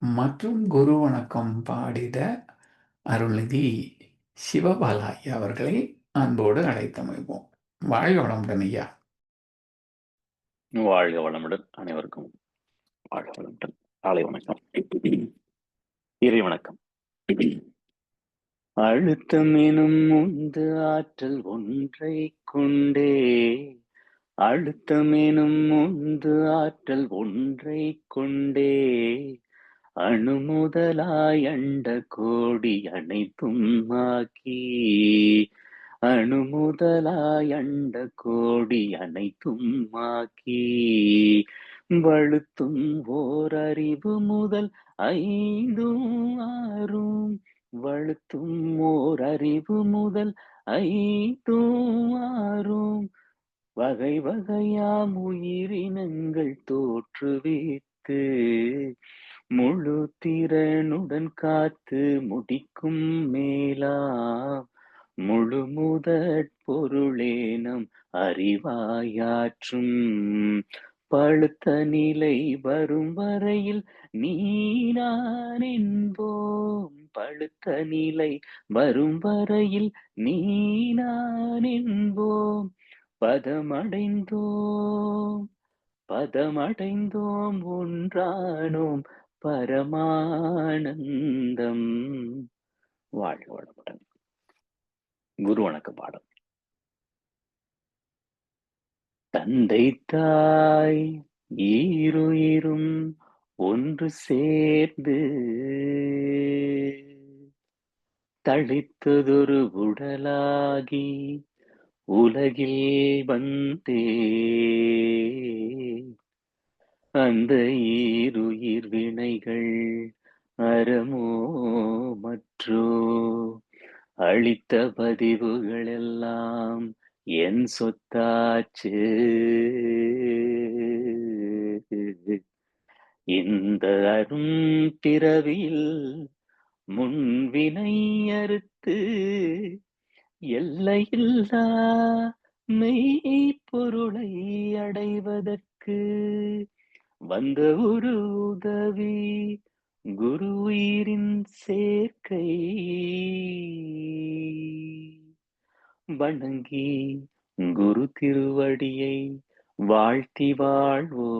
மற்றும் குரு வணக்கம் பாடிட அருள்நிதி சிவபாலாயி அவர்களை அன்போடு அழைத்தமைப்போம் வாழ்க வளமுடன் ஐயா. வாழ்க வளமுடன் அனைவருக்கும். வாழ்க வளமுடன். காலை வணக்கம். இறை வணக்கம். அழுத்தம் எனும் உந்து ஆற்றல் ஒன்றை கொண்டே அழுத்தம் எனும் உந்து ஆற்றல் ஒன்றை கொண்டே அணுமுதலாய் அண்ட கோடி அனைத்தும் ஆக்கி அணுமுதலாய் அண்ட கோடி அனைத்தும் ஆக்கி வழுத்தும் ஓர் அறிவு முதல் ஐந்தும் ஆறும் வழுத்தும் ஓர் அறிவு முதல் ஐந்தும் ஆறும். வகை வகையாம் உயிரினங்கள் தோற்றுவித்து முழு திறனுடன் காத்து முடிக்கும் மேலா. முழு முதற் பொருளேனம் அறிவாயாற்றும். பழுத்த நிலை வரும் வரையில் நீ என்போம். பழுத்த நிலை வரும் வரையில் நீ என்போம். பதமடைந்தோம் பதமடைந்தோம் ஒன்றானோம். பரமானந்தம். வாழ்க வளமுடன். குரு வணக்க பாடம். தந்தை தாய் ஈருயிரும் ஒன்று சேர்ந்து தளித்ததொரு உடலாகி உலகில் வந்தே. அந்த ஈருயிர் வினைகள் அறமோ மற்றோ? அளித்த பதிவுகள் எல்லாம் என் சொத்தாச்சு. இந்த அரும் பிறவியில் முன்வினை அறுத்து எல்லையில்லா மெய்ப்பொருளை அடைவதற்கு வந்த ஒரு உதவி குரு உயிரின் சேர்க்கை. வணங்கி குரு திருவடியை வாழ்த்தி வாழ்வோ.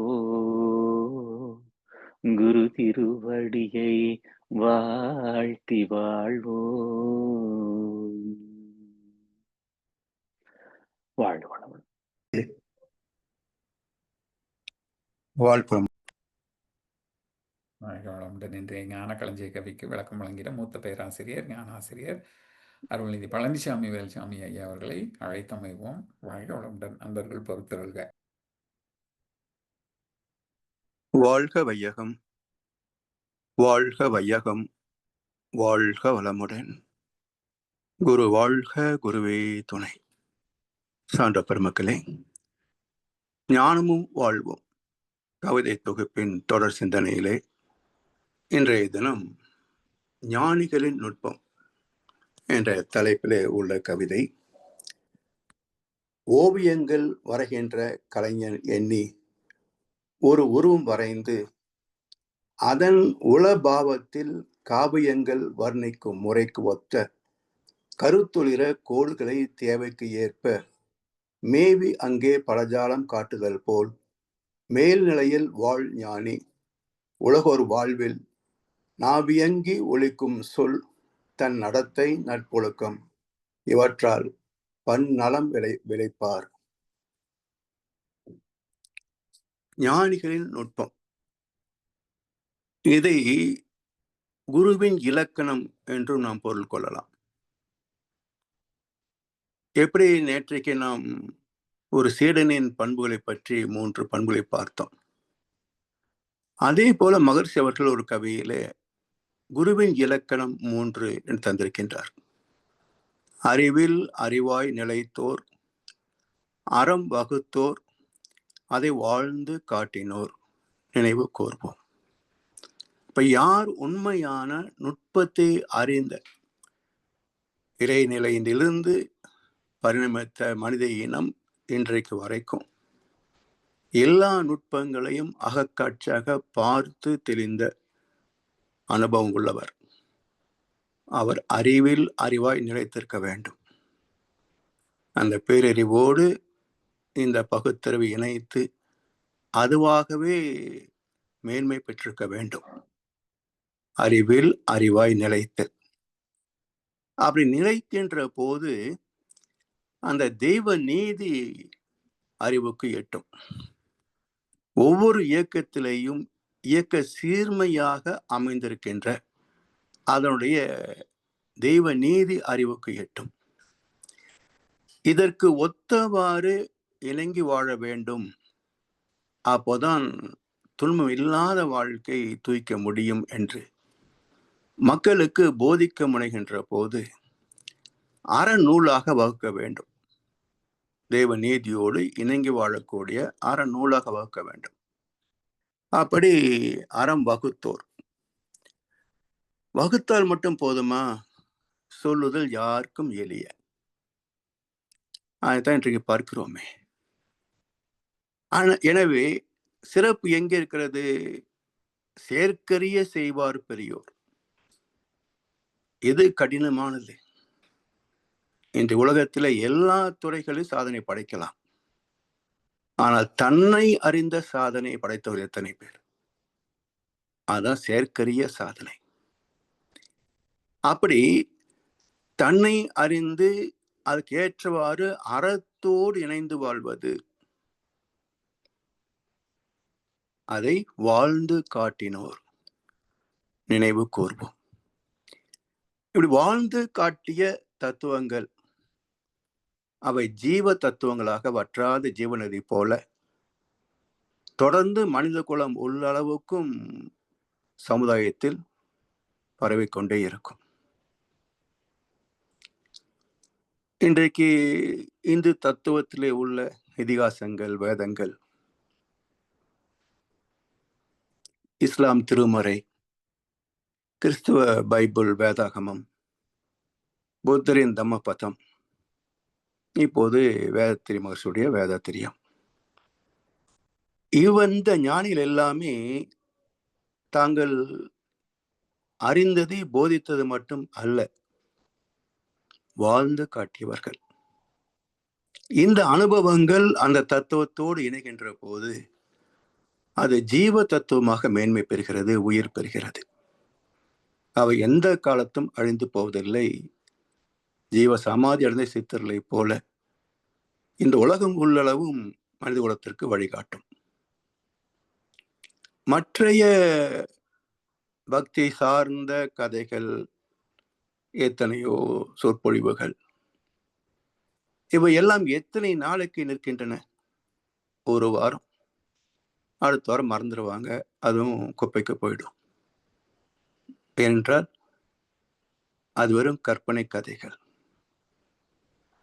குரு திருவடியை வாழ்த்தி வாழ்வோ. வாழ் வாழ்ப்புறம் வாழ்க வளமுடன் இன்றைய ஞான களஞ்சிய கவிக்கு விளக்கம் வழங்கிட மூத்த பேராசிரியர் ஞானாசிரியர் அருள்நிதி பழனிசாமி வேல்சாமி ஐயா அவர்களை அழைத்தமைவோம் வாழ்க வளமுடன் நண்பர்கள் பொறுத்தருள்க. வாழ்க வையகம். வாழ்க வையகம். வாழ்க வளமுடன். குரு வாழ்க குருவே துணை. சான்ற பெருமக்களே ஞானமும் வாழ்வும். கவிதை தொகுப்பின் தொடர் சிந்தனையிலே இன்றைய தினம் ஞானிகளின் நுட்பம் என்ற தலைப்பிலே உள்ள கவிதை. ஓவியங்கள் வரைகின்ற கலைஞர் எண்ணி ஒரு உருவம் வரைந்து அதன் உளபாவத்தில் காவியங்கள் வர்ணிக்கும் முறைக்கு ஒத்த கருத்துளிர கோள்களை தேவைக்கு ஏற்ப மேவி அங்கே பலஜாலம் காட்டுதல் போல் மேல்நிலையில் வாழ் ஞானி உலகோர் வாழ்வில் நாவியங்கி ஒழிக்கும் சொல் தன் நடத்தை நட்பொழுக்கம் இவற்றால் பன்னலம் விளை விளைப்பார். ஞானிகளின் நுட்பம். இதை குருவின் இலக்கணம் என்றும் நாம் பொருள் கொள்ளலாம். எப்படி நேற்றைக்கு நாம் ஒரு சீடனின் பண்புகளை பற்றி மூன்று பண்புகளை பார்த்தோம். அதே போல மகர்ஷி அவர்கள் ஒரு கவியிலே குருவின் இலக்கணம் மூன்று என்று தந்திருக்கின்றார். அறிவில் அறிவாய் நிலைத்தோர் அறம் வகுத்தோர் அதை வாழ்ந்து காட்டினோர் நினைவு கூர்வோம். இப்ப யார் உண்மையான நுட்பத்தை அறிந்த இறைநிலையிலிருந்து பரிணமித்த மனித இனம் இன்றைக்கு வரைக்கும் எல்லா நுட்பங்களையும் அகக்காட்சியாக பார்த்து தெளிந்த அனுபவம் உள்ளவர். அவர் அறிவில் அறிவாய் நிலைத்திருக்க வேண்டும். அந்த பேரறிவோடு இந்த பகுத்தறிவு இணைத்து அதுவாகவே மேன்மை பெற்றிருக்க வேண்டும். அறிவில் அறிவாய் நிலைத்தல் அப்படி நிலைக்கின்ற போது அந்த தெய்வ நீதி அறிவுக்கு எட்டும். ஒவ்வொரு இயக்கத்திலேயும் இயக்க சீர்மையாக அமைந்திருக்கின்ற அதனுடைய தெய்வ நீதி அறிவுக்கு எட்டும். இதற்கு ஒத்தவாறு இணங்கி வாழ வேண்டும். அப்போதான் துன்பம் இல்லாத வாழ்க்கை தூய்க்க முடியும் என்று மக்களுக்கு போதிக்க முனைகின்ற போது அறநூலாக வகுக்க வேண்டும். தேவ நீதியோடு இணங்கி வாழக்கூடிய அறநூலாக வகுக்க வேண்டும். அப்படி அறம் வகுத்தோர். வகுத்தால் மட்டும் போதுமா? சொல்லுதல் யாருக்கும் எளிய. அதைத்தான் இன்றைக்கு பார்க்கிறோமே. ஆனா எனவே சிறப்பு எங்க இருக்கிறது? சேர்க்கரிய செய்வார் பெரியோர். எது கடினமானது? இன்று உலகத்தில் எல்லா துறைகளிலும் சாதனை படைக்கலாம். ஆனால் தன்னை அறிந்த சாதனை படைத்தவர் எத்தனை பேர்? அதான் செயற்கரிய சாதனை. அப்படி தன்னை அறிந்து அதுக்கு ஏற்றவாறு அறத்தோடு இணைந்து வாழ்வது அதை வாழ்ந்து காட்டினோர் நினைவு கூர்வோம். இப்படி வாழ்ந்து காட்டிய தத்துவங்கள் அவை ஜீவ தத்துவங்களாக வற்றாத ஜீவநதி போல. தொடர்ந்து மனித குலம் உள்ளளவுக்கும் சமுதாயத்தில் பரவிக்கொண்டே இருக்கும். இன்றைக்கு இந்து தத்துவத்திலே உள்ள இதிகாசங்கள் வேதங்கள் இஸ்லாம் திருமறை கிறிஸ்துவ பைபிள் வேதாகமம் புத்தரின் தம்மபதம் இப்போது வேதத்திரி மகர்ஷியுடைய வேதாத்திரியம். இவந்த ஞானிகள் எல்லாமே தாங்கள் அறிந்ததை போதித்தது மட்டும் அல்ல வாழ்ந்து காட்டியவர்கள். இந்த அனுபவங்கள் அந்த தத்துவத்தோடு இணைகின்ற போது அது ஜீவ தத்துவமாக மேன்மை பெறுகிறது உயிர் பெறுகிறது. அவை எந்த காலத்தும் அழிந்து போவதில்லை. ஜீவ சமாதி அடைந்த சித்தர்களை போல இந்த உலகம் உள்ளளவும் மனித குலத்திற்கு வழிகாட்டும். மற்றைய பக்தி சார்ந்த கதைகள் எத்தனையோ சொற்பொழிவுகள். இவை எல்லாம் எத்தனை நாளைக்கு நிற்கின்றன? ஒரு வாரம். அடுத்த வாரம் மறந்துடுவாங்க அதுவும் குப்பைக்கு போயிடும். ஏனென்றால் அது வெறும் கற்பனை கதைகள்.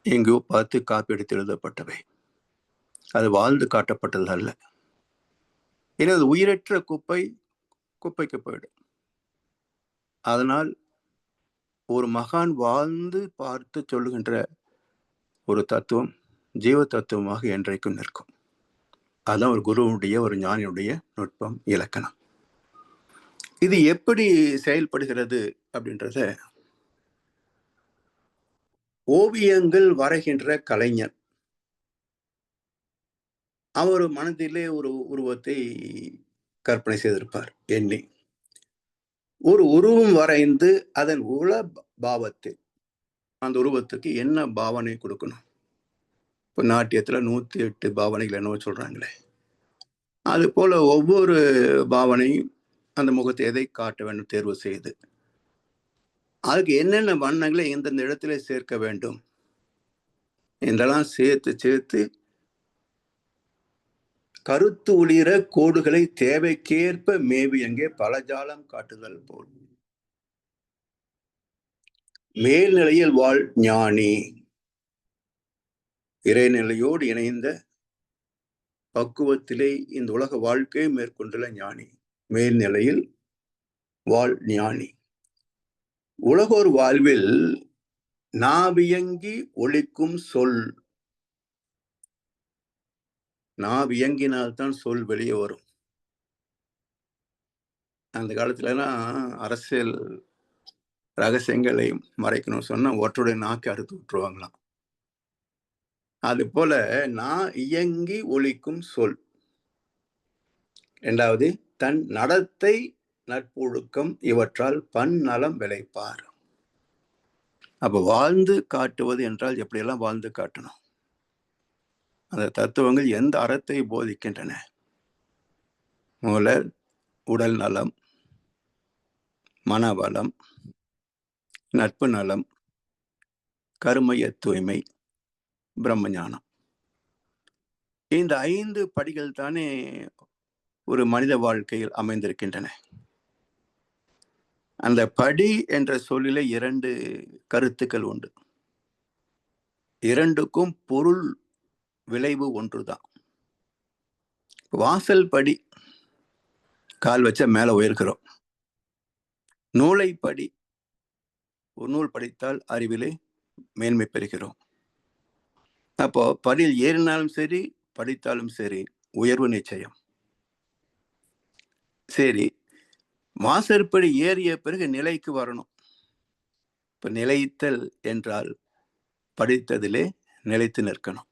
எங்கேயோ பார்த்து காப்பி எடுத்து எழுதப்பட்டவை. அது வாழ்ந்து காட்டப்பட்டது அல்ல. ஏன்னா அது உயிரற்ற குப்பை குப்பைக்கு போயிடும். அதனால் ஒரு மகான் வாழ்ந்து பார்த்து சொல்லுகின்ற ஒரு தத்துவம் ஜீவ தத்துவமாக என்றைக்கும் நிற்கும். அதுதான் ஒரு குருவுடைய ஒரு ஞானியுடைய நுட்பம் இலக்கணம். இது எப்படி செயல்படுகிறது அப்படின்றத ஓவியங்கள் வரைகின்ற கலைஞர் அவர் மனதிலே ஒரு உருவத்தை கற்பனை செய்திருப்பார் எண்ணி. ஒரு உருவம் வரைந்து அதன் உள பாவத்தில் அந்த உருவத்துக்கு என்ன பாவனை கொடுக்கணும்? இப்போ நாட்டியத்தில் நூற்றி எட்டு பாவனைகள் என்னவோ சொல்கிறாங்களே அது போல் ஒவ்வொரு பாவனையும் அந்த முகத்தை எதை காட்ட வேண்டும் தேர்வு செய்து? அதுக்கு என்னென்ன வண்ணங்களை எந்தெந்த இடத்துல சேர்க்க வேண்டும்? என்றெல்லாம் சேர்த்து சேர்த்து கருத்து ஒளிர கோடுகளை தேவைக்கேற்ப மேவி அங்கே பலஜாலம் காட்டுதல் போல். மேல்நிலையில் வாழ் ஞானி. இறைநிலையோடு இணைந்த பக்குவத்திலே இந்த உலக வாழ்க்கையை மேற்கொண்டுள்ள ஞானி. மேல்நிலையில் வாழ் ஞானி. உலகோர் வாழ்வில் நாவியங்கி ஒழிக்கும் சொல். நாவியங்கினால்தான் சொல் வெளியே வரும். அந்த காலத்துலலாம் அரசியல் ரகசியங்களை மறைக்கணும் சொன்னா ஒற்றுடைய நாக்கை அறுத்து விட்டுருவாங்களாம். அது போல நான் இயங்கி ஒழிக்கும் சொல். இரண்டாவது தன் நடத்தை நட்பொழுக்கம் இவற்றால் பன்னலம் விளைப்பார். அப்ப வாழ்ந்து காட்டுவது என்றால் எப்படியெல்லாம் வாழ்ந்து காட்டணும்? அந்த தத்துவங்கள் எந்த அறத்தை போதிக்கின்றன? முதல்ல உடல் நலம் மனவளம் நட்பு நலம் கருமைய தூய்மை பிரம்மஞானம். இந்த ஐந்து படிகள் தானே ஒரு மனித வாழ்க்கையில் அமைந்திருக்கின்றன? அந்த படி என்ற சொல்லில இரண்டு கருத்துக்கள் உண்டு. இரண்டுக்கும் பொருள் விளைவு ஒன்றுதான். வாசல் படி கால் வச்ச மேலே உயர்கிறோம். நூலை படி ஒரு நூல் படித்தால் அறிவிலே மேன்மை பெறுகிறோம். அப்போ படியில் ஏறினாலும் சரி படித்தாலும் சரி உயர்வு நிச்சயம். சரி மாசற்படி ஏறிய பிறகு நிலைக்கு வரணும். இப்ப நிலைத்தல் என்றால் படித்ததிலே நிலைத்து நிற்கணும்.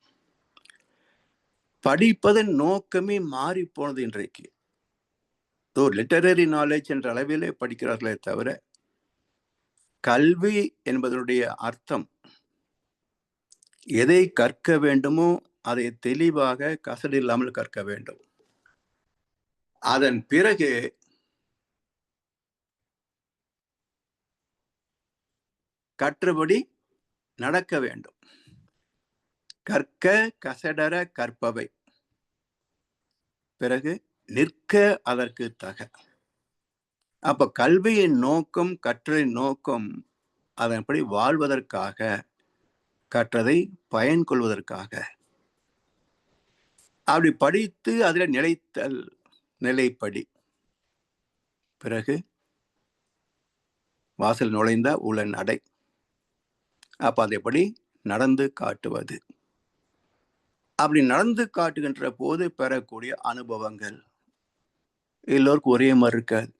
படிப்பதன் நோக்கமே மாறி போனது இன்றைக்கு. லிட்டரரி நாலேஜ் என்ற அளவிலே படிக்கிறார்களே தவிர கல்வி என்பதனுடைய அர்த்தம் எதை கற்க வேண்டுமோ அதை தெளிவாக கசடில்லாமல் கற்க வேண்டும். அதன் பிறகு கற்றபடி நடக்க வேண்டும். கற்க கசடர கற்பவை. பிறகு நிற்க அதற்கு தக. அப்ப கல்வியின் நோக்கம் கற்றலின் நோக்கம் அதன்படி வாழ்வதற்காக கற்றதை பயன் கொள்வதற்காக அப்படி படித்து அதில் நிலைத்தல் நிலைப்படி. பிறகு வாசல் நுழைந்த உள்ள நடை அப்போ அதைப்படி நடந்து காட்டுவது. அப்படி நடந்து காட்டுகின்ற போது பெறக்கூடிய அனுபவங்கள். எல்லோருக்கும் ஒரே மாதிரி இருக்காது.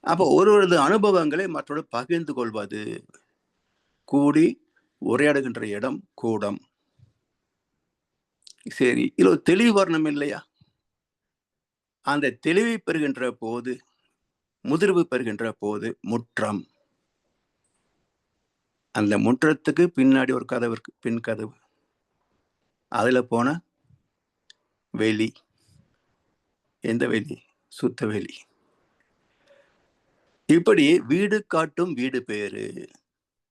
அப்போ ஒருவரது அனுபவங்களை மற்றோடு பகிர்ந்து கொள்வது. கூடி உரையாடுகின்ற இடம் கூடம். சரி இது ஒரு தெளிவு வரணும் இல்லையா? அந்த தெளிவை பெறுகின்ற போது முதிர்வு பெறுகின்ற போது முற்றம். அந்த முற்றத்துக்கு பின்னாடி ஒரு கதவு இருக்கு. பின் கதவு. அதில் போன வெளி எந்த வெளி சுத்த வெளி இப்படி வீடு காட்டும் வீடு பேரு.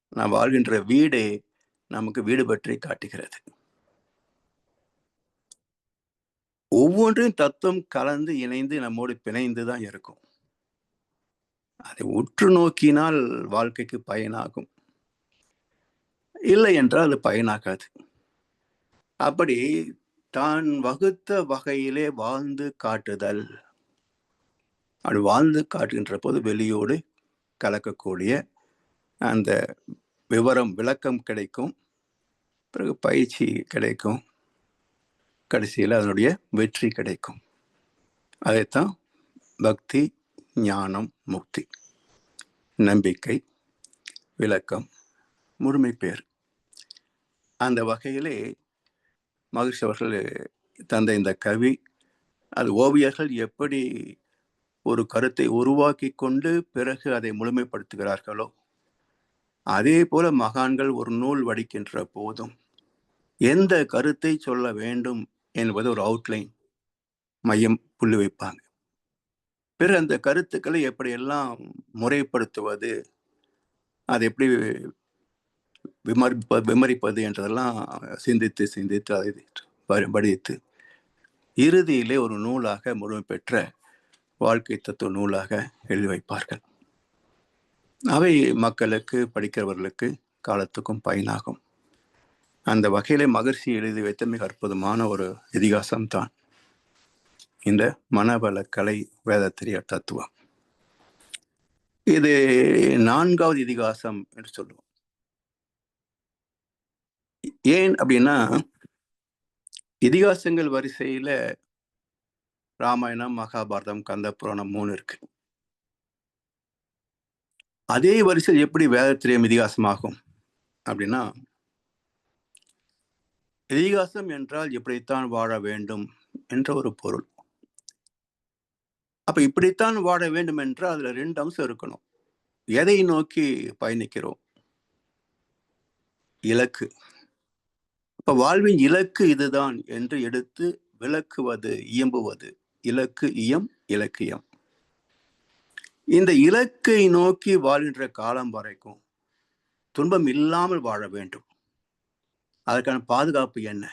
நாம் வாழ்கின்ற வீடே நமக்கு வீடு பற்றி காட்டுகிறது. ஒவ்வொன்றையும் தத்துவம் கலந்து இணைந்து நம்மோடு பிணைந்து தான் இருக்கும். அதை உற்று நோக்கினால் வாழ்க்கைக்கு பயனாகும். இல்லை என்றால் அது பயனாகாது. அப்படி தான் வகுத்த வகையிலே வாழ்ந்து காட்டுதல். அப்படி வாழ்ந்து காட்டுகின்ற போது வெளியோடு கலக்கக்கூடிய அந்த விவரம் விளக்கம் கிடைக்கும். பிறகு பயிற்சி கிடைக்கும். கடைசியில் அதனுடைய வெற்றி கிடைக்கும். அதைத்தான் பக்தி ஞானம் முக்தி நம்பிக்கை விளக்கம் முழுமை பேர். அந்த வகையிலே மகிழ்ச்சி அவர்கள் தந்த இந்த கவி அது ஓவியர்கள் எப்படி ஒரு கருத்தை உருவாக்கி கொண்டு பிறகு அதை முழுமைப்படுத்துகிறார்களோ அதே போல மகான்கள் ஒரு நூல் வடிக்கின்ற போதும் எந்த கருத்தை சொல்ல வேண்டும் என்பது ஒரு அவுட்லைன் மையம் புள்ளி வைப்பாங்க. பிறகு அந்த கருத்துக்களை எப்படியெல்லாம் முறைப்படுத்துவது அதை எப்படி விமர்ப்ப விமரிப்பது என்றதெல்லாம் சிந்தித்து சிந்தித்து அதை படித்து. இறுதியிலே ஒரு நூலாக முழுமை பெற்ற வாழ்க்கை தத்துவ நூலாக எழுதி வைப்பார்கள். அவை மக்களுக்கு படிக்கிறவர்களுக்கு காலத்துக்கும் பயனாகும். அந்த வகையிலே மகிழ்ச்சி எழுதி வைத்த மிக அற்புதமான ஒரு இதிகாசம் தான் இந்த கலை வேதத்திரிய தத்துவம். இது நான்காவது இதிகாசம் என்று சொல்லுவோம். ஏன் அப்படின்னா இதிகாசங்கள் வரிசையில ராமாயணம் மகாபாரதம் கந்த புராணம் மூணு இருக்கு. அதே வரிசையில் எப்படி வேதத்திரியம் இதிகாசமாகும் அப்படின்னா இதிகாசம் என்றால் இப்படித்தான் வாழ வேண்டும் என்ற ஒரு பொருள். அப்ப இப்படித்தான் வாழ வேண்டும் என்றால் அதுல ரெண்டு அம்சம் இருக்கணும். எதை நோக்கி பயணிக்கிறோம்? இலக்கு. இப்ப வாழ்வின் இலக்கு இதுதான் என்று எடுத்து விளக்குவது இயம்புவது. இலக்கு இயம் இலக்கியம் இந்த இலக்கை நோக்கி வாழ்கின்ற காலம் வரைக்கும் துன்பம் இல்லாமல் வாழ வேண்டும். அதற்கான பாதுகாப்பு என்ன?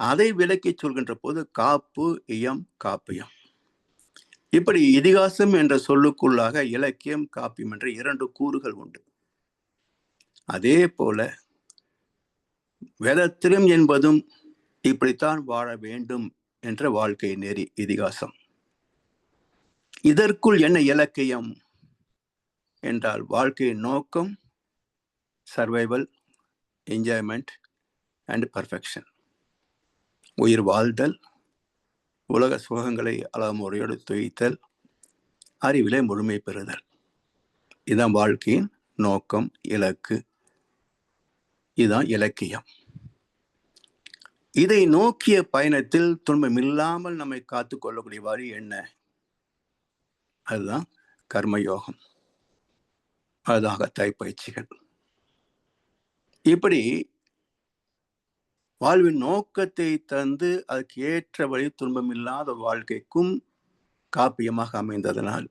அதை விலக்கி சொல்கின்ற போது காப்பு இயம் காப்பியம் இப்படி இதிகாசம் என்ற சொல்லுக்குள்ளாக இலக்கியம் காப்பியம் என்ற இரண்டு கூறுகள் உண்டு. அதே போல வேதத்திலும் என்பதும் இப்படித்தான் வாழ வேண்டும் என்ற வாழ்க்கை நெறி இதிகாசம். இதற்குள் என்ன இலக்கியம் என்றால் வாழ்க்கையின் நோக்கம் சர்வைவல் என்ஜாய்மெண்ட் அண்ட் பர்ஃபெக்ஷன் உயிர் வாழ்தல் உலக சுகங்களை அளமுறையோடு முறையோடு துய்த்தல் அறிவிலே முழுமை பெறுதல். இதுதான் வாழ்க்கையின் நோக்கம் இலக்கு. இதுதான் இலக்கியம். இதை நோக்கிய பயணத்தில் துன்பம் இல்லாமல் நம்மை காத்து கொள்ளக்கூடிய வழி என்ன? அதுதான் கர்மயோகம். அதுதான் அகத்தாய் பயிற்சிகள் இப்படி வாழ்வின் நோக்கத்தை தந்து அதுக்கு ஏற்ற வழி துன்பம் இல்லாத வாழ்க்கைக்கும் காப்பியமாக அமைந்ததனால்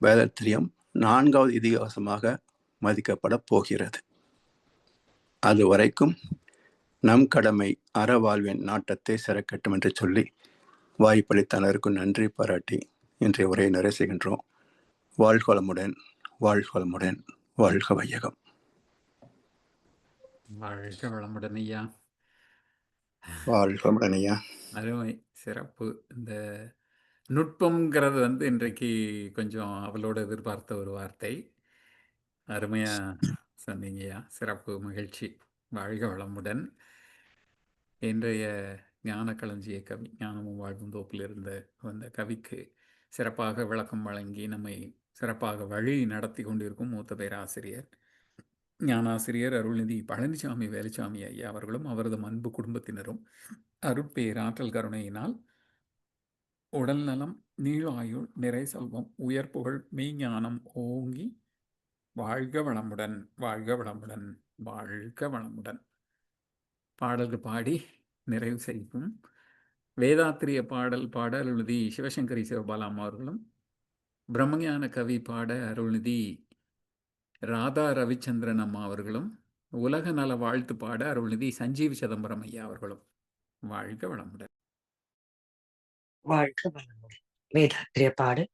வேதத்திரியம் நான்காவது இதிகாசமாக மதிக்கப்பட போகிறது. அது வரைக்கும் நம் கடமை அறவாழ்வின் நாட்டத்தை சிறக்கட்டும் என்று சொல்லி வாய்ப்பளித்தனருக்கும் நன்றி பாராட்டி இன்றைய உரையை நிறைவு செய்கின்றோம் வாழ்க வளமுடன் வாழ்க வையகம். வாழ்க வளமுடன் ஐயா. வாழ்க வளமுடன் ஐயா. அருமை சிறப்பு. இந்த நுட்பம்ங்கிறது வந்து இன்றைக்கு கொஞ்சம் அவளோட எதிர்பார்த்த ஒரு வார்த்தை. அருமையா சொன்னீங்கய்யா சிறப்பு மகிழ்ச்சி வாழ்க வளமுடன். இன்றைய ஞான களஞ்சிய கவி ஞானமும் வாழ்வும் தோப்பில் இருந்த வந்த கவிக்கு சிறப்பாக விளக்கம் வழங்கி நம்மை சிறப்பாக வழி நடத்தி கொண்டிருக்கும் மூத்த பேராசிரியர் ஞானாசிரியர் அருள்நிதி பழனிசாமி வேலுசாமி ஐயா அவர்களும் அவரது அன்பு குடும்பத்தினரும் அருட்பேராற்றல் கருணையினால் உடல் நலம் நீளாயுள் நிறை செல்வம் உயர் புகழ் மெய்ஞானம் ஓங்கி வாழ்க வளமுடன் வாழ்க வளமுடன் வாழ்க வளமுடன். பாடல்கள் பாடி நிறைவு செய்யும் வேதாத்திரிய பாடல் பாட அருள்நிதி சிவசங்கரி சிவபாலாம் அவர்களும் பிரம்மஞான கவி பாட அருள்நிதி ராதா ரவிச்சந்திரன் அம்மா அவர்களும் உலக நல வாழ்த்து பாட அருள்நிதி சஞ்சீவ் சிதம்பரம் ஐயா அவர்களும். வாழ்க வளமுடன். வாழ்க வளமுடன். வேதாத்திரிய பாடு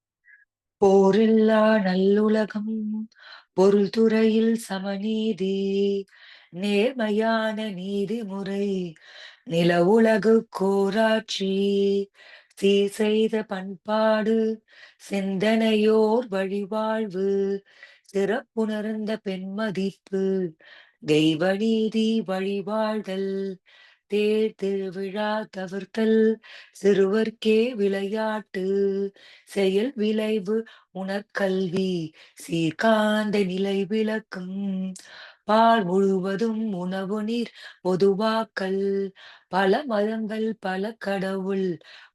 போரில்லா நல்லுலகம் பொருள் துறையில் சமநீதி நேர்மையான நீதிமுறை நில உலகு கோராட்சி தீ செய்த பண்பாடு சிந்தனையோர் வழிவாழ்வு சிறப்புணர்ந்த பெண்மதிப்பு தெய்வ நீதி வழிவாழ்தல் தேர் திருவிழா தவிர்த்தல் சிறுவர்க்கே விளையாட்டு. செயல் விளைவு உணர்கல்வி சீர்காந்த நிலை விளக்கும். பால் முழுவதும் உணவு நீர் பொதுவாக்கல். பல மதங்கள் பல கடவுள்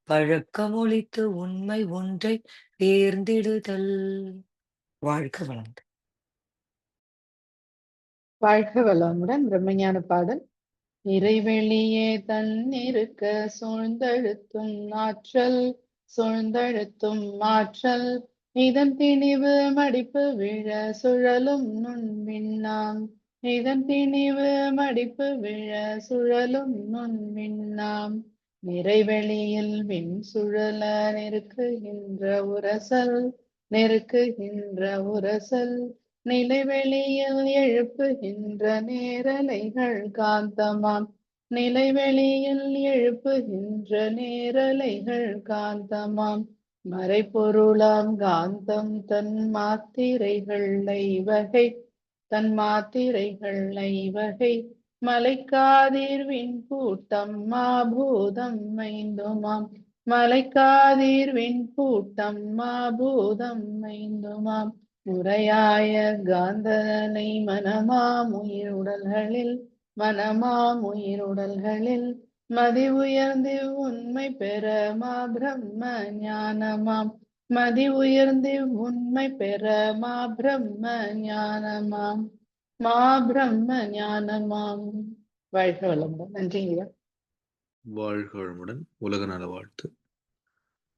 பழக்கமொழித்து உண்மை ஒன்றை தேர்ந்திடுதல். வாழ்க வளம் வாழ்க வளமுடன். பிரம்மஞான பாடல். இறைவெளியே தன்னிருக்க சூழ்ந்தழுத்தும் ஆற்றல் சூழ்ந்தழுத்தும் ஆற்றல். இதன் திணிவு மடிப்பு விழ சுழலும் நுண்மின்னாம் இதன் திணிவு மடிப்பு விழ சுழலும் நுண்மின்னாம் நிறைவெளியில் விண் சுழல நெருக்குகின்ற உரசல் நெருக்குகின்ற உரசல். நிலைவெளியில் எழுப்புகின்ற நேரலைகள் காந்தமாம். நிலைவெளியில் எழுப்புகின்ற நேரலைகள் காந்தமாம். மறைப்பொருளாம் காந்தம் தன் மாத்திரைகள் வகை தன் மாத்திரைகள் வகை மலைக்காதிர்வின் கூட்டம் மாபூதம் மைந்துமாம் மலைக்காதிர்வின் கூட்டம் மாபூதம் மைந்துமாம் உரையாய காந்தனை மனமாமுயிர் உடல்களில் மனமாமுயிர் உடல்களில் மதி உயர்ந்து உண்மை பெற மா பிரம்ம ஞானமாம். மதி உயர்ந்து உண்மை பெற மா பிரம்ம ஞானமாம். மா பிரம்ம ஞானமாம். வாழ்க வளமுடன். நன்றிங்க வாழ்க வளமுடன். உலக நல வாழ்த்து.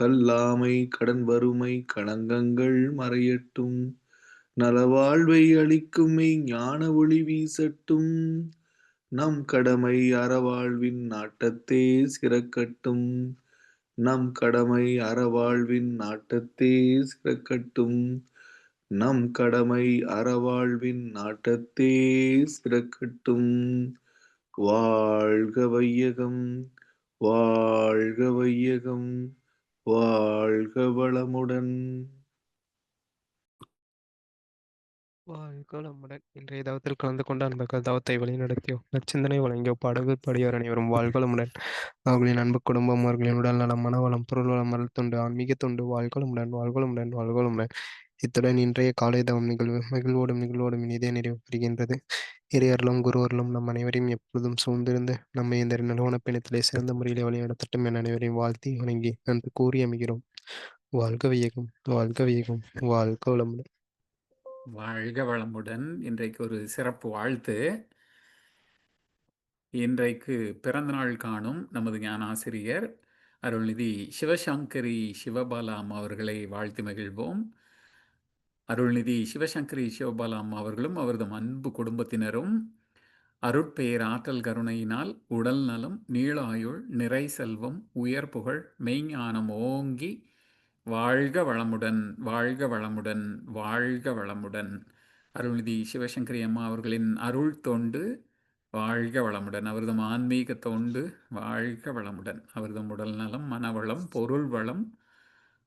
கல்லாமை கடன் வறுமை களங்கங்கள் மறையட்டும். நலவாழ்வை அளிக்கும் ஞான ஒளி வீசட்டும். நம் கடமை அறவாழ்வின் நாட்டத்தே சிறக்கட்டும். நம் கடமை அறவாழ்வின் நாட்டத்தே சிறக்கட்டும். நம் கடமை அறவாழ்வின் நாட்டத்தே சிறக்கட்டும். வாழ்க வையகம் வாழ்க வையகம். வாழ்க வளமுடன். வாழ்க வளமுடன். இன்றைய தவத்தில் கலந்து கொண்ட அன்பர்கள் தவத்தை வழிநடத்தியோ நச்சிந்தனை வழங்கியோ பாடல்கள் பாடியோர் அனைவரும் வாழ்களமுடன் அவர்களின் அன்பு குடும்பம் அவர்களின் உடல் நலம் மனவளம் பொருள் வளம் மரல் தொண்டு ஆன்மீக தொண்டு வாழ்க இத்துடன் இன்றைய காலை தவம் நிகழ்வு மகிழ்வோடும் நிகழ்வோடும் இனிதே நிறைவு பெறுகின்றது. இறையர்களும் குருவர்களும் நம் அனைவரையும் எப்பொழுதும் சூழ்ந்திருந்து நம்மை இந்த நிலவன பயணத்திலே சிறந்த முறையிலே வழிநடத்தட்டும் என அனைவரையும் வாழ்த்தி வணங்கி நன்றி கூறி அமைகிறோம். வாழ்க வியகம் வாழ்க வியகம் வாழ்க வளமுடன். வாழ்க வளமுடன். இன்றைக்கு ஒரு சிறப்பு வாழ்த்து. இன்றைக்கு பிறந்தநாள் காணும் நமது ஞானாசிரியர் அருள்நிதி சிவசங்கரி சிவபாலாம் அவர்களை வாழ்த்து மகிழ்வோம். அருள்நிதி சிவசங்கரி சிவபாலாம் அவர்களும் அவரது அன்பு குடும்பத்தினரும் அருட்பெயர் ஆற்றல் கருணையினால் உடல் நலம் நீளாயுள் நிறை செல்வம் உயர் புகழ் மெய்ஞானம் ஓங்கி வாழ்க வளமுடன் வாழ்க வளமுடன் வாழ்க வளமுடன். அருள்நிதி சிவசங்கரி அம்மா அவர்களின் அருள் தொண்டு வாழ்க வளமுடன். அவரது ஆன்மீக தொண்டு வாழ்க வளமுடன். அவரது உடல் நலம் மனவளம் பொருள் வளம்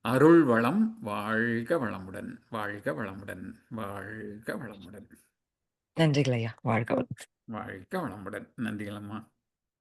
அருள் வளம் வாழ்க வளமுடன் வாழ்க வளமுடன் வாழ்க வளமுடன். நன்றிகள் ஐயா. வாழ்க வளமுடன். வாழ்க வளமுடன். நன்றிகள் அம்மா.